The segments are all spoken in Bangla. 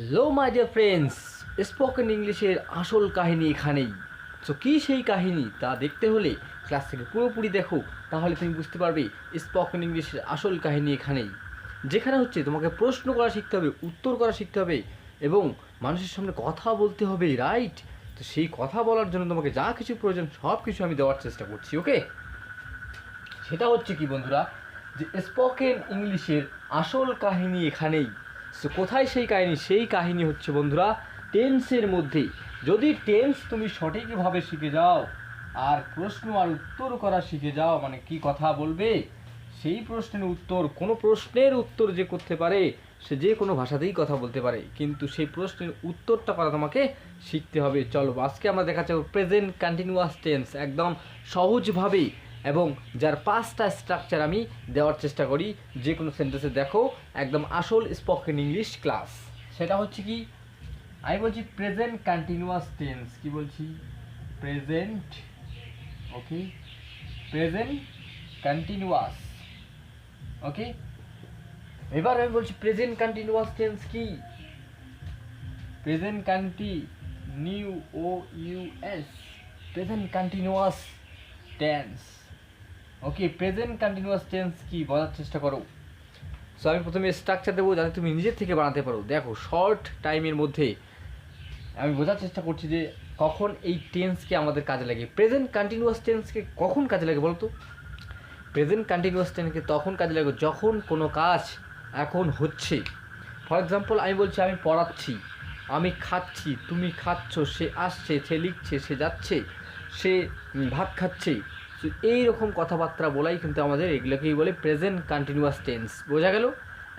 Hello my dear friends spoken ইংলিশের আসল কাহিনী এখানেই। সো কী সেই কাহিনী তা দেখতে হলে ক্লাস থেকে পুরোপুরি দেখো, তাহলে তুমি বুঝতে পারবে স্পোকেন ইংলিশের আসল কাহিনী এখানেই। যেখানে হচ্ছে তোমাকে প্রশ্ন করা শিখতে হবে, উত্তর করা শিখতে হবে এবং মানুষের সামনে কথা বলতে হবে রাইট তো সেই কথা বলার জন্য তোমাকে যা কিছু প্রয়োজন সব কিছু আমি দেওয়ার চেষ্টা করছি ওকে সেটা হচ্ছে কি বন্ধুরা? যে স্পোকেন ইংলিশের আসল কাহিনী এখানেই। সো কোথায় সেই কাহিনী? সেই কাহিনী হচ্ছে, বন্ধুরা, টেন্সের মধ্যে যদি টেন্স তুমি সঠিকভাবে শিখে যাও, আর প্রশ্ন আর উত্তর করা শিখে যাও মানে কি কথা বলবে? সেই প্রশ্নের উত্তর, কোনো প্রশ্নের উত্তর যে করতে পারে, সে যে কোনো ভাষাতেই কথা বলতে পারে। কিন্তু সেই প্রশ্নের উত্তরটা করা তোমাকে শিখতে হবে। চলো, আজকে আমরা দেখা দেখাচ্ছি প্রেজেন্ট কন্টিনিউয়াস টেন্স একদম সহজভাবে এবং যার পাঁচটা স্ট্রাকচার আমি দেওয়ার চেষ্টা করি, যে কোনো সেন্টেন্সে দেখো, একদম আসল স্পোকেন ইংলিশ ক্লাস সেটা হচ্ছে কি? আমি বলছি প্রেজেন্ট কন্টিনিউয়াস টেন্স কি বলছি? Present okay present continuous okay এবার আমি বলছি প্রেজেন্ট কন্টিনিউয়াস টেন্স কি? Present continue O U S present continuous tense okay present continuous tense কি বোঝার চেষ্টা করো। সো আমি প্রথমে স্ট্রাকচার দেবো যাতে তুমি নিজের থেকে বানাতে পারো। দেখো শর্ট টাইমের মধ্যে আমি বোঝার চেষ্টা করছি যে কখন এই টেন্সকে আমাদের কাজে লাগে। প্রেজেন্ট কন্টিনিউয়াস টেন্সকে কখন কাজে লাগে বলতো? প্রেজেন্ট কন্টিনিউয়াস টেন্সকে তখন কাজে লাগে যখন কোনো কাজ এখন হচ্ছে। ফর এক্সাম্পল আমি বলছি, আমি পড়াচ্ছি, আমি খাচ্ছি, তুমি খাচ্ছ, সে আসছে, সে লিখছে, সে যাচ্ছে, সে ভাত খাচ্ছে। এই রকম কথাবার্তা বলাই কিন্তু আমাদের এগুলোকেই বলে প্রেজেন্ট কন্টিনিউয়াস টেন্স বোঝা গেল?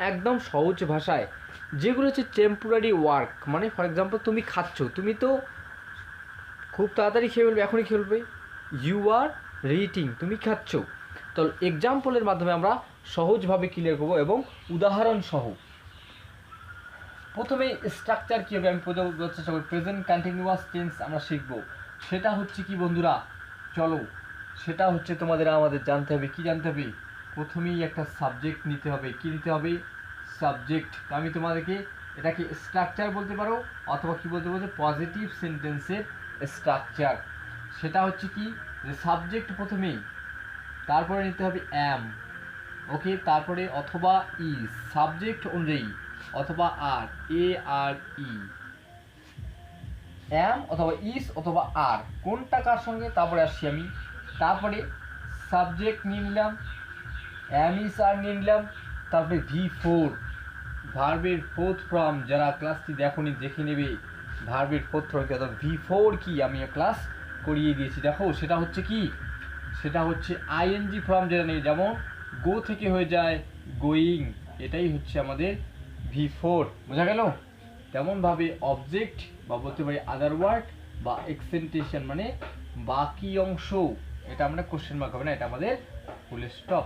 একদম সহজ ভাষায়। যেগুলো হচ্ছে টেম্পোরারি ওয়ার্ক মানে ফর এক্সাম্পল তুমি খাচ্ছ, তুমি তো খুব তাড়াতাড়ি খেয়ে ফেলবে, এখনই খেয়ে ফেলবে। ইউ আর রিটিং তুমি খাচ্ছ। তো এক্সাম্পলের মাধ্যমে আমরা সহজভাবে ক্লিয়ার করব এবং উদাহরণ সহ। প্রথমে স্ট্রাকচার কী হবে আমি চেষ্টা করি। প্রেজেন্ট কন্টিনিউয়াস টেন্স আমরা শিখব। সেটা হচ্ছে কি বন্ধুরা? চলো সেটা হচ্ছে তোমাদের আমাদের জানতে হবে। কি জানতে হবে? প্রথমেই একটা সাবজেক্ট নিতে হবে। কি নিতে হবে? সাবজেক্ট আমি তোমাদেরকে এটাকে স্ট্রাকচার বলতে পারো, অথবা কি বলতে বলতে পজিটিভ সেন্টেন্সের স্ট্রাকচার সেটা হচ্ছে কি? যে সাবজেক্ট প্রথমেই, তারপরে নিতে হবে অ্যাম ওকে? তারপরে অথবা ই সাবজেক্ট অনুযায়ী, অথবা আর এ আর ই অ্যাম অথবা ইস অথবা আর কোনটা কার সঙ্গে? তারপরে আসছি আমি। তারপরে সাবজেক্ট নিয়ে নিলাম অ্যাম ইস আর নিয়ে নিলাম, তারপরে ভি ফোর ভার্বের ফোর্থ ফর্ম যারা ক্লাসটি দেখোনি, দেখে নেবে। ভার্বের ফোর্থ ফর্ম কি? অর্থাৎ ভি ফোর কী? আমি ক্লাস করিয়ে দিয়েছি। দেখো, সেটা হচ্ছে কি? সেটা হচ্ছে আইএনজি ফর্ম যেটা নেই। যেমন গো থেকে হয়ে যায় গোয়িং এটাই হচ্ছে আমাদের ভি ফোর বোঝা গেল? তেমনভাবে অবজেক্ট বা বলতে পারি আদার ওয়ার্ড বা এক্সেন্টেশন মানে বাকি অংশ। এটা আমরা কোশ্চেন মার্ক হবে না এটা আমাদের ফুল স্টপ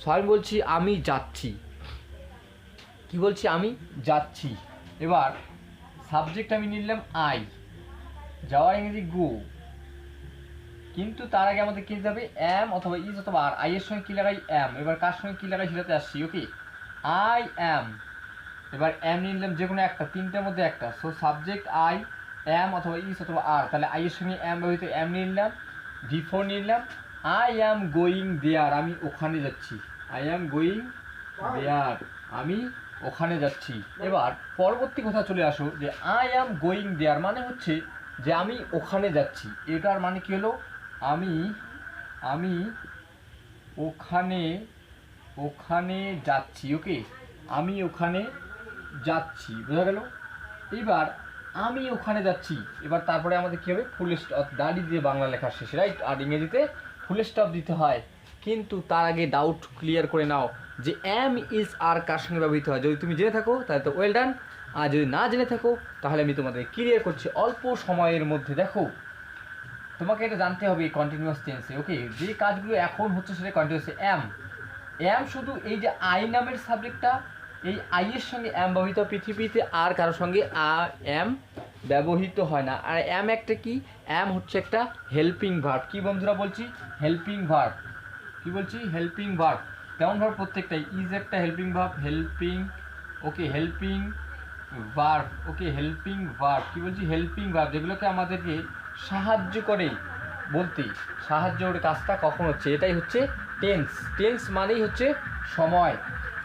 সো আমি বলছি আমি যাচ্ছি। কি বলছি আমি? যাচ্ছি। এবার সাবজেক্ট আমি নিলাম আই যাওয়ার ইংরেজি গো। কিন্তু তার আগে আমাদের কি যাবে অ্যাম অথবা ইজ অথবা আর আই এর সঙ্গে কি লাগাই? অ্যাম এবার কার সঙ্গে কি লাগাই সেটাতে আসছি ওকে আই অ্যাম এবার অ্যাম নিয়ে নিলাম যে কোনো একটা তিনটার মধ্যে একটা। সো সাবজেক্ট আই অ্যাম অথবা ইজ অথবা আর তাহলে আই এর সঙ্গে অ্যাম ব্যবহৃত অ্যাম নিয়ে নিলাম। ভি ফোর নিলাম আই অ্যাম গোয়িং দেয়ার আমি ওখানে যাচ্ছি। আই অ্যাম গোয়িং দেয়ার আমি ওখানে যাচ্ছি। এবার পরবর্তী কথা চলে আসো, যে আই অ্যাম গোয়িং দেয়ার মানে হচ্ছে যে আমি ওখানে যাচ্ছি। এটার মানে কি হলো? আমি আমি ওখানে ওখানে যাচ্ছি ওকে আমি ওখানে যাচ্ছি, বোঝা গেল? এবার আমি ওখানে যাচ্ছি। এবার তারপরে আমাদের কী হবে? ফুল স্টপ দাড়ি দিয়ে বাংলা লেখা শেষ রাইট আর ইংরেজিতে ফুল স্টপ দিতে হয়। কিন্তু তার আগে ডাউট ক্লিয়ার করে নাও যে এম ইজ আর কার সঙ্গে ব্যবহৃত হয়। যদি তুমি জেনে থাকো, তাহলে তো ওয়েল ডান আর যদি না জেনে থাকো, তাহলে আমি তোমাদের ক্লিয়ার করছি অল্প সময়ের মধ্যে। দেখো, তোমাকে এটা জানতে হবে কন্টিনিউয়াস টেন্সে ওকে যে কাজগুলো এখন হচ্ছে সেটা কন্টিনিউয়াস এম এম শুধু এই যে আই নামের সাবজেক্টটা এই আই এর সঙ্গে এম ব্যবহৃত পৃথিবীতে আর কারোর সঙ্গে আ এম ব্যবহৃত হয় না। আর এম একটা কি? এম হচ্ছে একটা হেল্পিং ভার্ব কি বন্ধুরা বলছি? হেল্পিং ভার্ব কি বলছি? হেল্পিং ভার্ব তেমন ভার্ব প্রত্যেকটাই ইজ একটা helping verb helping okay helping verb okay helping verb কি বলছি? হেল্পিং ভার্ব যেগুলোকে আমাদেরকে সাহায্য করে বলতে। সাহায্য করে কাজটা কখন হচ্ছে? এটাই হচ্ছে টেন্স টেন্স মানেই হচ্ছে সময়।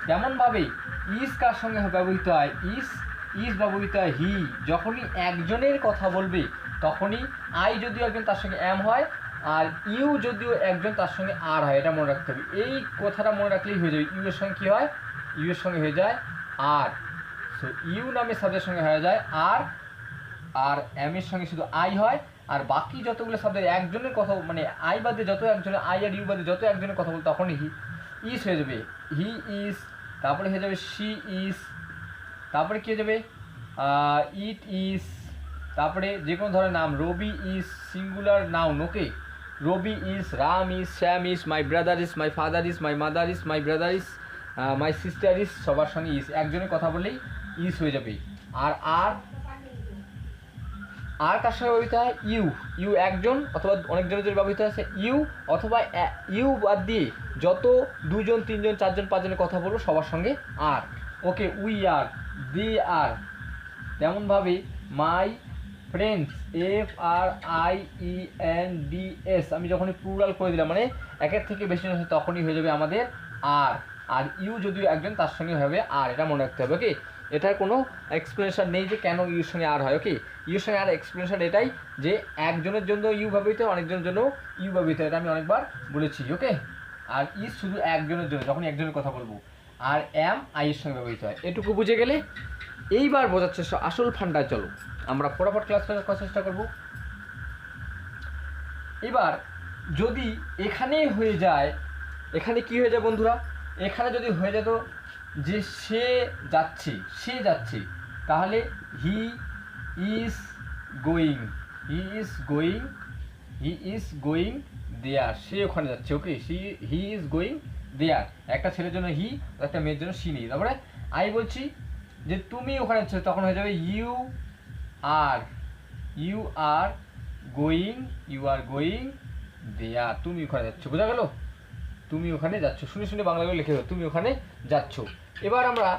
তেমনভাবে ইস কার সঙ্গে ব্যবহৃত হয়? ইস ইস ব্যবহৃত হয় হি। যখনই একজনের কথা বলবে, তখনই আই যদিও একজন তার সঙ্গে এম হয়, আর ইউ যদিও একজন তার সঙ্গে আর হয়, এটা মনে রাখতে হবে। এই কথাটা মনে রাখলেই হয়ে যাবে। ইউ এর সঙ্গে কী হয়? ইউ এর সঙ্গে হয়ে যায় আর। সো ইউ নামে শব্দের সঙ্গে হয়ে যায় আর আর এম এর সঙ্গে শুধু আই হয়, আর বাকি যতগুলো শব্দের একজনের কথা মানে আই বাদে যত একজনের, আই আর ইউ বাদে যত একজনের কথা বল তখনই হি, ইস হয়ে যাবে। হি ইজ তারপরে হয়ে যাবে সি ইস তারপরে কী হয়ে যাবে? ইট ইস তারপরে যে কোনো ধরনের নাম, Rabi is singular noun okay Rabi is Ram is Shyam is my brother is my father is my mother is my brother is my sister is সবার সঙ্গে ইস একজনের কথা বললেই ইস হয়ে যাবে। আর আর আর কার সঙ্গে ব্যবহৃত হয় ইউ। ইউ একজন অথবা অনেকজনের জন্য ব্যবহৃত আছে ইউ অথবা ইউ বাদ দিয়ে যত দুজন, তিনজন, চারজন, পাঁচজনের কথা বলব সবার সঙ্গে আর। ওকে, উই আর, দে আর। তেমনভাবে my friends, F R I E N D S. আমি যখনই প্লুরাল করে দিলাম মানে একের থেকে বেশি তখনই হয়ে যাবে আমাদের আর। আর ইউ যদিও একজন, তার সঙ্গে হবে আর, এটা মনে রাখতে হবে, ওকে? এটার কোনো এক্সপ্লেনেশন নেই যে কেন ইউর সঙ্গে আর হয় ওকে ইউর সঙ্গে আর এক্সপ্লেনেশন এটাই যে একজনের জন্য ইউ ব্যবহৃত অনেকজনের জন্য ইউ ব্যবহৃত। এটা আমি অনেকবার বলেছি ওকে আর ই শুধু একজনের জন্য যখন একজনের কথা বলব। আর এম আই এর সঙ্গে ব্যবহৃত হয়। এটুকু বুঝে গেলে এইবার বোঝার চেষ্টা, আসল ফান্ডা চলো। আমরা ফটাফট ক্লাসটা করার চেষ্টা করব। এবার যদি এখানে হয়ে যায়, এখানে কি হয়ে যায় বন্ধুরা? এখানে যদি হয়ে যেত যে সে যাচ্ছে সে যাচ্ছে। তাহলে he is going he is going he is going there সে ওখানে যাচ্ছে okay she he is going there একটা ছেলের জন্য হি একটা মেয়ের জন্য সি নেই। তারপরে আমি বলছি যে তুমি ওখানে যাচ্ছ, তখন হয়ে যাবে you are you are going you are going there তুমি ওখানে যাচ্ছ, বোঝা গেল? তুমি ওখানে যাচ্ছ। শুনে শুনে বাংলাগুলো লিখে দাও। তুমি ওখানে যাচ্ছ। এবার আমরা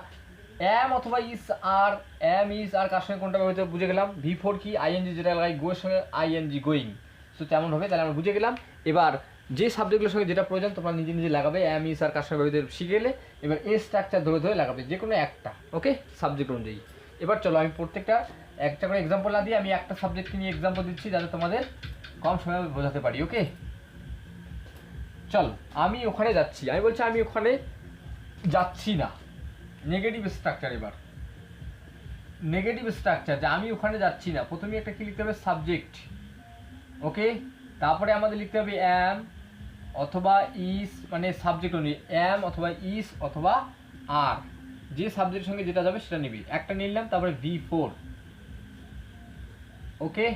অ্যাম অথবা ইস আর অ্যাম ইস আর কার সঙ্গে কোনটা ব্যবহৃত বুঝে গেলাম? ভি ফোর কি? আইএনজি যেটা লাগাই গোয়ের সঙ্গে আইএনজি গোয়িং সো তেমন হবে, তাহলে আমরা বুঝে গেলাম। এবার যে সাবজেক্টগুলোর সঙ্গে যেটা প্রয়োজন, তোমরা নিজে নিজে লাগাবে। এম ইস আর কার সঙ্গে ব্যবহৃত শিখে গেলে এবার এ স্ট্রাকচার ধরে ধরে লাগাবে যে কোনো একটা ওকে সাবজেক্ট অনুযায়ী। এবার চলো, আমি প্রত্যেকটা, একটা করে এক্সাম্পল না দিয়ে আমি একটা সাবজেক্টকে নিয়ে এক্সাম্পল দিচ্ছি, যাতে তোমাদের কম সময়ে বোঝাতে পারি ওকে চল, আমি ওখানে যাচ্ছি। আমি বলছি আমি ওখানে যাচ্ছি না। নেগেটিভ স্ট্রাকচার এবার। নেগেটিভ স্ট্রাকচার যে আমি ওখানে যাচ্ছি না। প্রথমে একটা কি লিখতে হবে? সাবজেক্ট ওকে তারপরে আমাদের লিখতে হবে অ্যাম অথবা ইস মানে সাবজেক্ট অনুযায়ী। অ্যাম অথবা ইস অথবা আর যে সাবজেক্টের সঙ্গে যেটা যাবে সেটা নিবি। একটা নিলাম, তারপরে ভি ফোর ওকে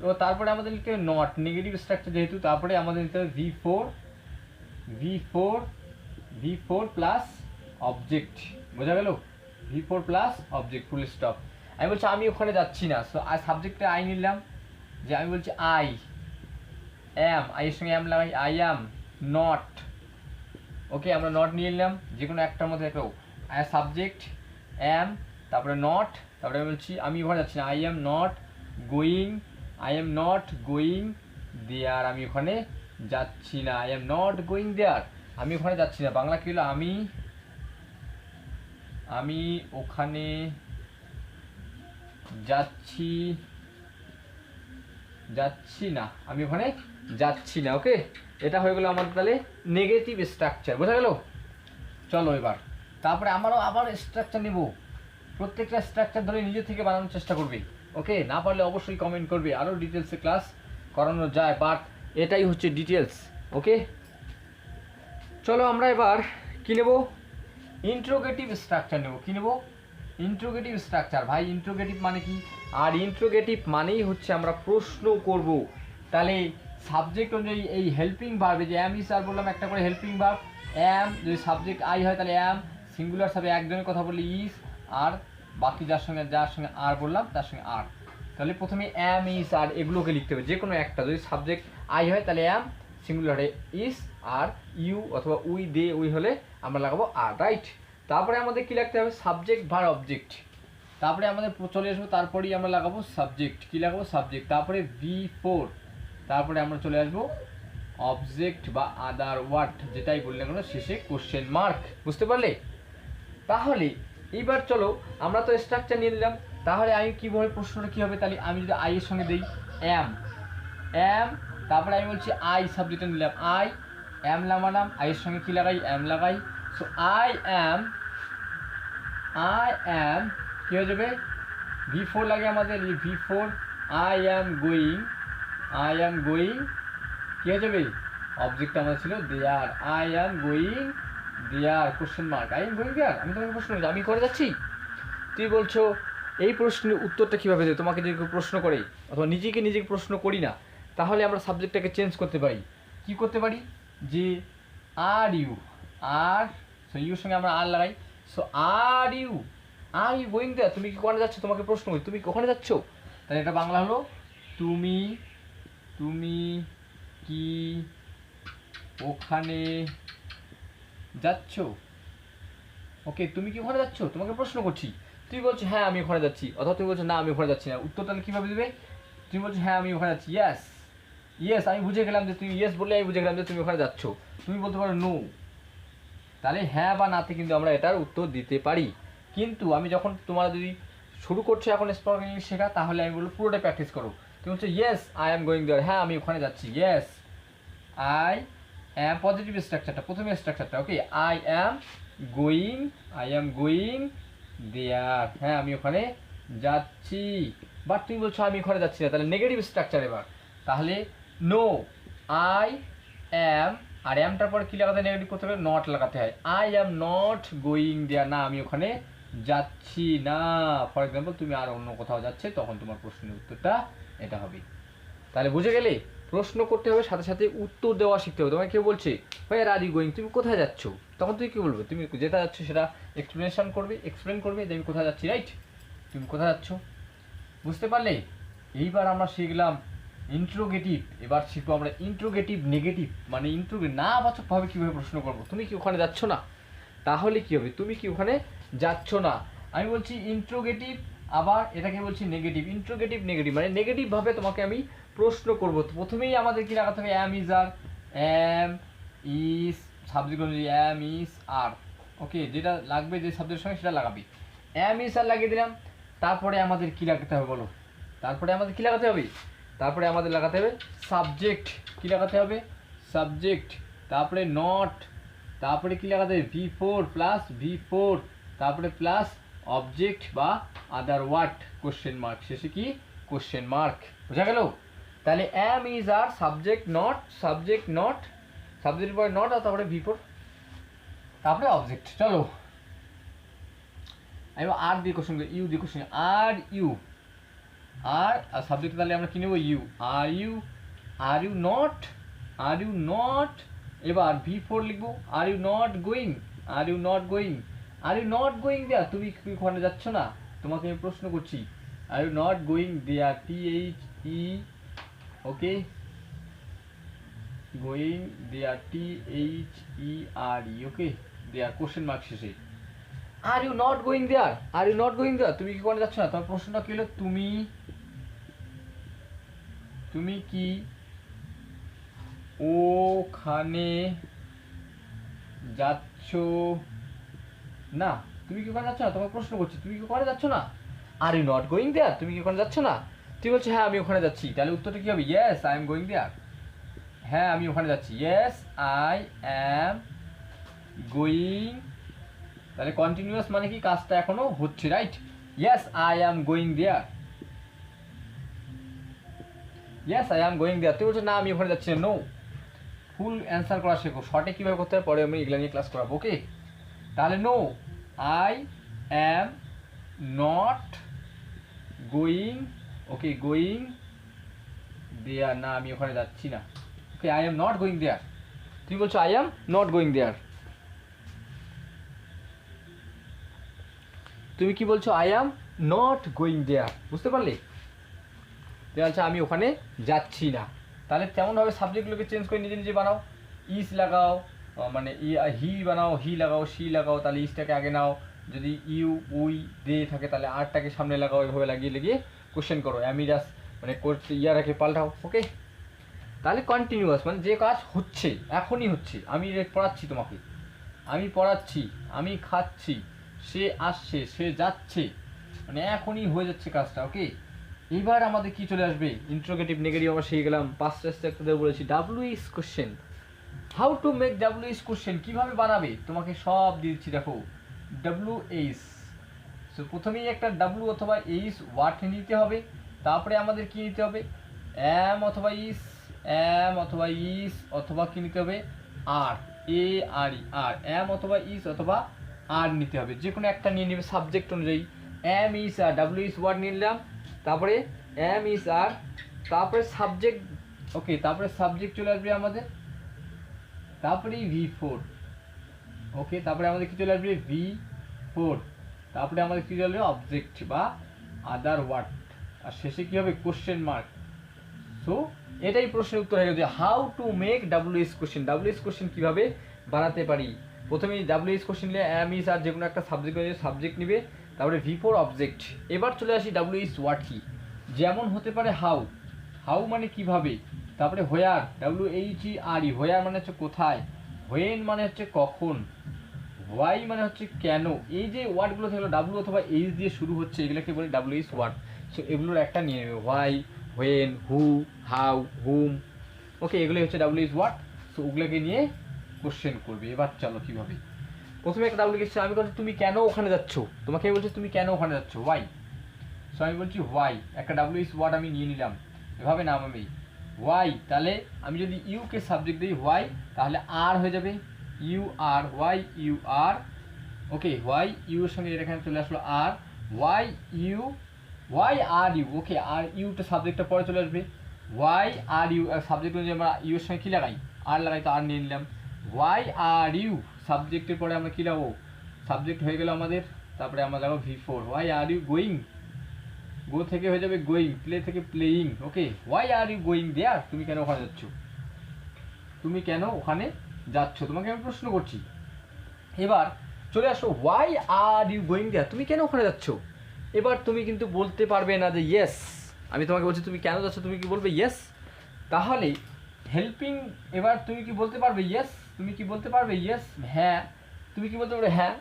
তো তারপরে আমাদের লিখতে হবে নট নেগেটিভ স্ট্রাকচার যেহেতু, তারপরে আমাদের নিতে হবে V four V four V four plus object বোঝা গেল? V four plus object full stop আমি বলছি, আমি ওখানে যাচ্ছি না। সো আই সাবজেক্টে আই নিলাম, যে আমি বলছি আই অ্যাম আই এর সঙ্গে অ্যাম লাগাই আই অ্যাম নট ওকে আমরা নট নিয়ে নিলাম যে কোনো একটার মধ্যে একটা আই সাবজেক্ট অ্যাম তারপরে নট তারপরে আমি বলছি, আমি ওখানে যাচ্ছি না I am not going I am not going there আমি ওখানে যাচ্ছি না। I am not going there আমি ওখানে যাচ্ছি না। বাংলা কী হলো? আমি আমি ওখানে যাচ্ছি যাচ্ছি না। আমি ওখানে যাচ্ছি না ওকে এটা হয়ে গেলো আমার তাহলে নেগেটিভ স্ট্রাকচার বোঝা গেল? চলো এবার। তারপরে আমারও আবার স্ট্রাকচার নেব। প্রত্যেকটা স্ট্রাকচার ধরে নিজে থেকে বানানোর চেষ্টা করবে, ওকে? না পারলে অবশ্যই কমেন্ট করবে আরও ডিটেলসে ক্লাস করানো যায় বাট এটাই হচ্ছে ডিটেলস ওকে? চলো আমরা এবার কী নেব? ইন্ট্রোগেটিভ স্ট্রাকচার নেব, কী নেব? ইন্ট্রোগেটিভ স্ট্রাকচার ভাই ইন্ট্রোগেটিভ মানে কি? আর ইন্ট্রোগেটিভ মানেই হচ্ছে আমরা প্রশ্ন করব। তাহলে সাবজেক্ট অনুযায়ী এই হেল্পিং ভার্বে যে অ্যাম ইস আর বললাম একটা করে হেল্পিং ভার্ব অ্যাম যদি সাবজেক্ট আই হয় তাহলে অ্যাম সিঙ্গুলার সাবে একজনের কথা বললে ইস আর, বাকি যার সঙ্গে যার সঙ্গে আর বললাম, তার সঙ্গে আর। তাহলে প্রথমে অ্যাম ইস আর এগুলোকে লিখতে হবে। যে কোনো একটা, যদি সাবজেক্ট আই হয়, তাহলে অ্যাম সিঙ্গুলারে ইস আর ইউ অথবা উই দে উই হলে আমরা লাগাবো আর রাইট তারপরে আমাদের কি লাগতে হবে? সাবজেক্ট ভার অবজেক্ট তারপরে আমাদের চলে আসব, তারপরেই আমরা লাগাবো সাবজেক্ট কি লাগাবো? সাবজেক্ট তারপরে ভি ফোর তারপরে আমরা চলে আসব অবজেক্ট বা আদার ওয়ার্ড যেটাই বললে কেন, শেষে কোশ্চেন মার্ক বুঝতে পারলে? তাহলে এইবার চলো, আমরা তো স্ট্রাকচার নিয়ে নিলাম। তাহলে আমি কীভাবে প্রশ্নটা কী হবে তাহলে আমি যদি আই এর সঙ্গে দিই এম এম তারপরে আমি বলছি আই সাবজেক্টটা নিলাম আই এম লাগালাম আই এর সঙ্গে কী লাগাই? এম লাগাই। So I am I am কী হয়ে যাবে? ভি ফোর লাগে আমাদের, এই V four I am going I am going কী হয়ে যাবে? অবজেক্ট আমাদের ছিল they are I am going there question mark I am going there আমি তোমাকে প্রশ্ন করছি আমি করে যাচ্ছি? তুই বলছো, এই প্রশ্নের উত্তরটা কীভাবে দেবে? তোমাকে যদি প্রশ্ন করে, অথবা নিজেকে নিজেকে প্রশ্ন করি না, তাহলে আমরা সাবজেক্টটাকে চেঞ্জ করতে পারি। কি করতে পারি? যে are you, are so your সঙ্গে আমরা আর লাগাই so are you are you going there তুমি কি ওখানে যাচ্ছ? তোমাকে প্রশ্ন করি, তুমি ওখানে যাচ্ছ? তাহলে এটা বাংলা হলো, তুমি তুমি কি ওখানে যাচ্ছ? ওকে তুমি কি ওখানে যাচ্ছ? তোমাকে প্রশ্ন করছি। তুই বলছো হ্যাঁ আমি ওখানে যাচ্ছি। অথবা তুমি বলছো, না, আমি ওখানে যাচ্ছি না। উত্তর তাহলে কীভাবে দেবে? তুমি বলছো হ্যাঁ আমি ওখানে যাচ্ছি। ইয়েস ইয়েস আমি বুঝে গেলাম যে তুমি ইয়েস বললে আমি বুঝে গেলাম যে তুমি ওখানে যাচ্ছ। তুমি বলতে পারো নো তাহলে হ্যাঁ বা নাতে কিন্তু আমরা এটার উত্তর দিতে পারি। কিন্তু আমি যখন তোমরা যদি শুরু করছ এখন স্পোকেন ইংলিশ শেখা, তাহলে আমি বলব পুরোটা প্র্যাকটিস করো। তুমি বলছো yes I am going there হ্যাঁ আমি ওখানে যাচ্ছি। ইয়েস আই পজিটিভ স্ট্রাকচারটা প্রথমে স্ট্রাকচারটা okay I am going I am going there হ্যাঁ আমি ওখানে যাচ্ছি। বাট তুমি বলছো, আমি ওখানে যাচ্ছি না, তাহলে নেগেটিভ স্ট্রাকচার এবার। তাহলে নো আই অ্যাম আর অ্যামটার পরে কী লাগাতে নেগেটিভ করতে হবে নট লাগাতে হয়। I am not going there না, আমি ওখানে যাচ্ছি না। ফর এক্সাম্পল তুমি আর অন্য কোথাও যাচ্ছে, তখন তোমার প্রশ্নের উত্তরটা এটা হবে। তাহলে বুঝে গেলে? প্রশ্ন করতে হবে, সাথে সাথে উত্তর দেওয়া শিখতে হবে। তোমাকে কেউ বলছে? ভাই আর আর গোয়িং তুমি কোথায় যাচ্ছ? তখন তুই কী বলবে? তুমি যেটা যাচ্ছ সেটা এক্সপ্লেনেশন করবে এক্সপ্লেন করবে যে আমি কোথায় যাচ্ছি? রাইট তুমি কোথায় যাচ্ছ? বুঝতে পারলে? এইবার আমরা শিখলাম ইন্ট্রোগেটিভ এবার শিখব আমরা ইন্ট্রোগেটিভ নেগেটিভ মানে ইন্ট্রোগে না বাচকভাবে কীভাবে প্রশ্ন করব? তুমি কি ওখানে যাচ্ছ না? তাহলে কি হবে? তুমি কি ওখানে যাচ্ছ না? আমি বলছি ইন্ট্রোগেটিভ আবার এটাকে বলছি নেগেটিভ ইন্ট্রোগেটিভ নেগেটিভ মানে নেগেটিভভাবে তোমাকে আমি প্রশ্ন করব। তো প্রথমেই আমাদের কি লাগাতে হবে? Am is are am is subject অনুযায়ী অ্যাম ইজ আর ওকে যেটা লাগবে যে সাবজেক্টের সঙ্গে সেটা লাগাবি। অ্যাম ইজ আর লাগিয়ে দিলাম। তারপরে আমাদের কি লাগাতে হবে বলো? তারপরে আমাদের কি লাগাতে হবে? তারপরে আমাদের লাগাতে হবে সাবজেক্ট কি লাগাতে হবে? সাবজেক্ট তারপরে নট তারপরে কি লাগাতে হবে? V four plus V four তারপরে প্লাস অবজেক্ট বা আদার ওয়ার্ড কোশ্চেন মার্ক শেষে কি? কোশ্চেন মার্ক বোঝা গেল? তাহলে am is are subject not subject not subject পরে নট আর তারপরে ভি ফোর তারপরে অবজেক্ট চলো। আমি আর দিয়ে কোশ্চেন ইউ দিয়ে question are you are subject তাহলে আমরা কি নেব? You are you are you not are you not এবার ভি ফোর লিখব। Are you not going are you not going are you not going there, তুমি ওখানে যাচ্ছ না? তোমাকে আমি প্রশ্ন করছি। আর you not going there T H E okay going there T H E R E okay there question mark শেষে। Are you not going there are you not going there তুমি কি করে যাচ্ছ না? তোমার প্রশ্নটা কি হলো? তুমি তুমি কি ওখানে যাচ্ছ না? তুমি কি ওখানে যাচ্ছ না? তোমার প্রশ্ন করছি। তুমি কি ওখানে যাচ্ছ না? Are you not going there তুমি কি ওখানে যাচ্ছ না? তুই বলছো হ্যাঁ আমি ওখানে যাচ্ছি। তাহলে উত্তরটা কি হবে? Yes I am going there হ্যাঁ আমি ওখানে যাচ্ছি। ইয়েস আই অ্যাম গোয়িং তাহলে কন্টিনিউয়াস মানে কি? কাজটা এখনও হচ্ছে right yes I am going there yes I am going there তুই বলছো না, আমি ওখানে যাচ্ছি নো। ফুল অ্যান্সার করা শেখো। শর্টে কীভাবে করতে হয়, পরে আমি এগুলো নিয়ে ক্লাস করাবো ওকে তাহলে no I am not going okay going there না, আমি ওখানে যাচ্ছি না। Okay I am not going there তুমি বলছো I am not going there তুমি কি বলছো I am not going there বুঝতে পারলে? যাচ্ছে আমি ওখানে যাচ্ছি না। তাহলে তেমনভাবে সাবজেক্টগুলোকে চেঞ্জ করে নিজে নিজে বানাও? ইস লাগাও মানে ই হি বানাও হি লাগাও সি লাগাও, তাহলে ইসটাকে আগে নাও। যদি ইউ উই দে থাকে, তাহলে আরটাকে সামনে লাগাও, এভাবে লাগিয়ে লাগিয়ে কোশ্চেন করো অ্যামিরাস মানে করতে ইয়ারাকে পাল্টাও ওকে তাহলে কন্টিনিউয়াস মানে যে কাজ হচ্ছে, এখনই হচ্ছে, আমি পড়াচ্ছি তোমাকে। আমি পড়াচ্ছি, আমি খাচ্ছি, সে আসছে, সে যাচ্ছে মানে এখনই হয়ে যাচ্ছে কাজটা ওকে এবার আমাদের কি চলে আসবে? ইন্ট্রোগেটিভ নেগেটিভ আমরা শিখে গেলাম পাঁচটা বলেছি W S question how to make W S question কীভাবে বানাবে? তোমাকে সব দিচ্ছি, দেখো ডাব্লিউ এইস সো প্রথমেই একটা ডাব্লু অথবা এইস ওয়ার্ড নিতে হবে, তারপরে আমাদের কি নিতে হবে? এম অথবা ইস এম অথবা ইস অথবা কি নিতে হবে? আর এ আর ই আর এম অথবা ইস অথবা আর নিতে হবে যে কোনো একটা নিয়ে নেবে সাবজেক্ট অনুযায়ী। Am is are W S word নিলাম, তারপরে এম ইস আর তারপরে সাবজেক্ট ওকে তারপরে সাবজেক্ট চলে আসবে আমাদের তারপরে ভি ফোর ওকে তারপরে আমাদের কি চলে আসবে? ভি ফোর তারপরে আমাদের কি চলে অবজেক্ট বা আদার ওয়ার্ড আর শেষে কি হবে? কোশ্চেন মার্ক সো এটাই প্রশ্নের উত্তর হয়ে গেছে how to make W S question W S question কীভাবে বানাতে পারি? প্রথমেই ডাব্লিউ এস কোশ্চেন নিলে এম ইস আর যে কোনো একটা সাবজেক্ট সাবজেক্ট নিবে। তারপরে ভি ফোর অবজেক্ট এবার চলে আসি ডাব্লিউ ইস ওয়ার্ড কি? যেমন হতে পারে হাউ হাউ মানে কীভাবে? তারপরে where W H E R E where মানে হচ্ছে কোথায়? হোয়েন মানে হচ্ছে কখন? হোয়াই মানে হচ্ছে কেন? এই যে ওয়ার্ডগুলো থাকল ডাব্লিউ অথবা এইচ দিয়ে শুরু হচ্ছে, এগুলোকে বলে ডাব্লিউ ইস ওয়ার্ড সো এগুলোর একটা নিয়ে নেবে। Why when who how hmm okay এগুলোই হচ্ছে ডাব্লিউ ইস ওয়ার্ড সো ওগুলোকে নিয়ে কোশ্চেন করবে। এবার চলো কীভাবে? প্রথমে একটা ডাব্লিউ এসছে আমি বলছি, তুমি কেন ওখানে যাচ্ছ? তোমাকে বলছে, তুমি কেন ওখানে যাচ্ছ? হোয়াই সো আমি বলছি হোয়াই একটা ডাব্লিউ ইস ওয়ার্ড আমি নিয়ে নিলাম। এভাবে নাম আমি হোয়াই তাহলে আমি যদি ইউকে সাবজেক্ট দিই হোয়াই তাহলে আর হয়ে যাবে। You are why you are okay why you এর সঙ্গে এখানে চলে আসলো are why you why are you okay are Yuta সাবজেক্টটা পরে চলে আসবে। ওয়াই আর ইউ সাবজেক্ট অনুযায়ী আমরা ইউ এর সঙ্গে কী লাগাই? আর লাগাই তো আর নিয়ে নিলাম। ওয়াই আর ইউ সাবজেক্টের পরে আমরা কী লাগাবো? সাবজেক্ট হয়ে গেল আমাদের, তারপরে আমরা লাগাবো V four why are you going go থেকে হয়ে যাবে গোয়িং প্লে থেকে playing okay why are you going there তুমি কেন ওখানে যাচ্ছ? তুমি কেন ওখানে যাচ্ছ, তোমাকে আমি প্রশ্ন করছি। এবার চলে আসো why are you going there তুমি কেন ওখানে যাচ্ছ? এবার তুমি কিন্তু বলতে পারবে না যে ইয়েস আমি তোমাকে বলছি তুমি কেন যাচ্ছ, তুমি কি বলবে ইয়েস তাহলে হেল্পিং এবার তুমি কি বলতে পারবে ইয়েস তুমি কি বলতে পারবে ইয়েস হ্যাঁ। তুমি কি বলতে পারবে হ্যাঁ?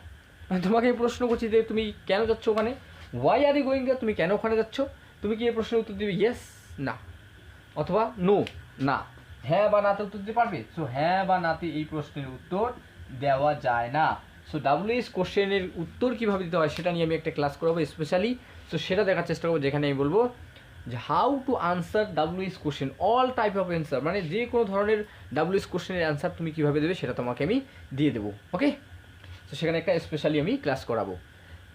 তোমাকে এই প্রশ্ন করছি যে তুমি কেন যাচ্ছ ওখানে? Why are you going there তুমি কেন ওখানে যাচ্ছ? তুমি কি এই প্রশ্নের উত্তর দিবে ইয়েস না। অথবা নো না। হ্যাঁ বা নাতে উত্তর দিতে পারবে? সো হ্যাঁ বা নাতে এই প্রশ্নের উত্তর দেওয়া যায় না। সো ডাব্লিউএস কোশ্চেনের উত্তর কীভাবে দিতে হয় সেটা নিয়ে আমি একটা ক্লাস করাবো স্পেশালি সো সেটা দেখার চেষ্টা করব যেখানে আমি বলব যে how to answer WS question all type of answer মানে যে কোনো ধরনের ডাব্লিউএস কোশ্চেনের অ্যান্সার তুমি কীভাবে দেবে সেটা তোমাকে আমি দিয়ে দেবো ওকে তো সেখানে একটা স্পেশালি আমি ক্লাস করাবো।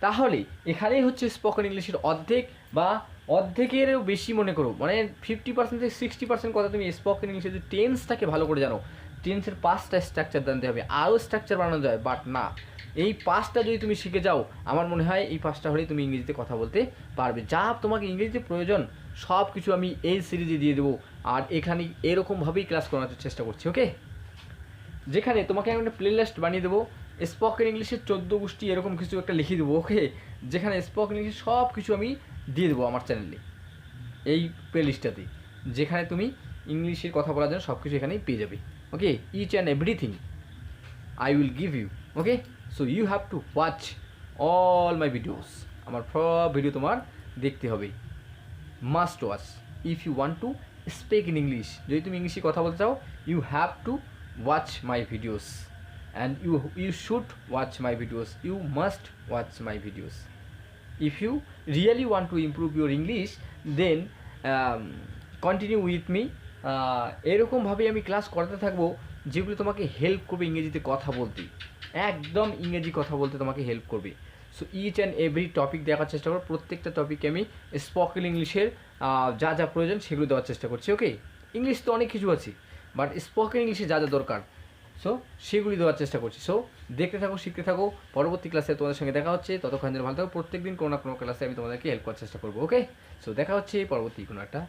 তাহলে, এখানেই হচ্ছে স্পোকেন ইংলিশের অর্ধেক বা অর্ধেকেরও বেশি মনে করো। মানে ফিফটি পার্সেন্ট থেকে সিক্সটি পার্সেন্ট কথা তুমি স্পোকেন ইংলিশের যে টেন্সটাকে ভালো করে জানো টেন্সের পাঁচটা স্ট্রাকচার জানতে হবে। আরও স্ট্রাকচার বানানো যায় বাট না। এই পাঁচটা যদি তুমি শিখে যাও, আমার মনে হয় এই পাঁচটা হলেই তুমি ইংরেজিতে কথা বলতে পারবে। যা তোমাকে ইংরেজিতে প্রয়োজন সব কিছু আমি এই সিরিজে দিয়ে দেবো। আর এখানে এরকমভাবেই ক্লাস করানোর চেষ্টা করছি ওকে যেখানে তোমাকে আমি একটা প্লে লিস্ট বানিয়ে দেবো। স্পোকেন ইংলিশের চোদ্দ গোষ্ঠী এরকম কিছু একটা লিখে দেবো ওকে যেখানে স্পোকেন ইংলিশ সব কিছু আমি দিয়ে দেবো আমার চ্যানেলে এই প্লে লিস্টটাতে যেখানে তুমি ইংলিশের কথা বলার জন্য সব কিছু এখানেই পেয়ে যাবে okay each and everything I will give you okay so you have to watch all my videos আমার সব ভিডিও তোমার দেখতে হবে। Must watch if you want to speak in English যদি তুমি ইংলিশে কথা বলতে চাও you have to watch my videos and you you should watch my videos you must watch my videos if you really want to improve your english then um, continue with me. Ah, এরকমভাবেই আমি ক্লাস করাতে থাকব যেগুলো তোমাকে হেল্প করবে ইংরেজিতে কথা বলতে। একদম ইংরেজি কথা বলতে তোমাকে হেল্প করবে। So each and every topic দেখার চেষ্টা করব প্রত্যেকটা টপিকে আমি স্পোকেন ইংলিশের যা যা প্রয়োজন সেগুলো দেওয়ার চেষ্টা করছি ওকে ইংলিশ তো অনেক কিছু আছে বাট স্পোকেন ইংলিশে যা যা দরকার সো সেগুলি দেওয়ার চেষ্টা করছি। সো দেখতে থাকো, শিখতে থাকো। পরবর্তী ক্লাসে তোমাদের সঙ্গে দেখা হচ্ছে। ততক্ষণ যেন ভালো থাকো। প্রত্যেকদিন কোনো না কোনো ক্লাসে আমি তোমাদেরকে হেল্প করার চেষ্টা করব ওকে সো দেখা হচ্ছে পরবর্তী কোনো একটা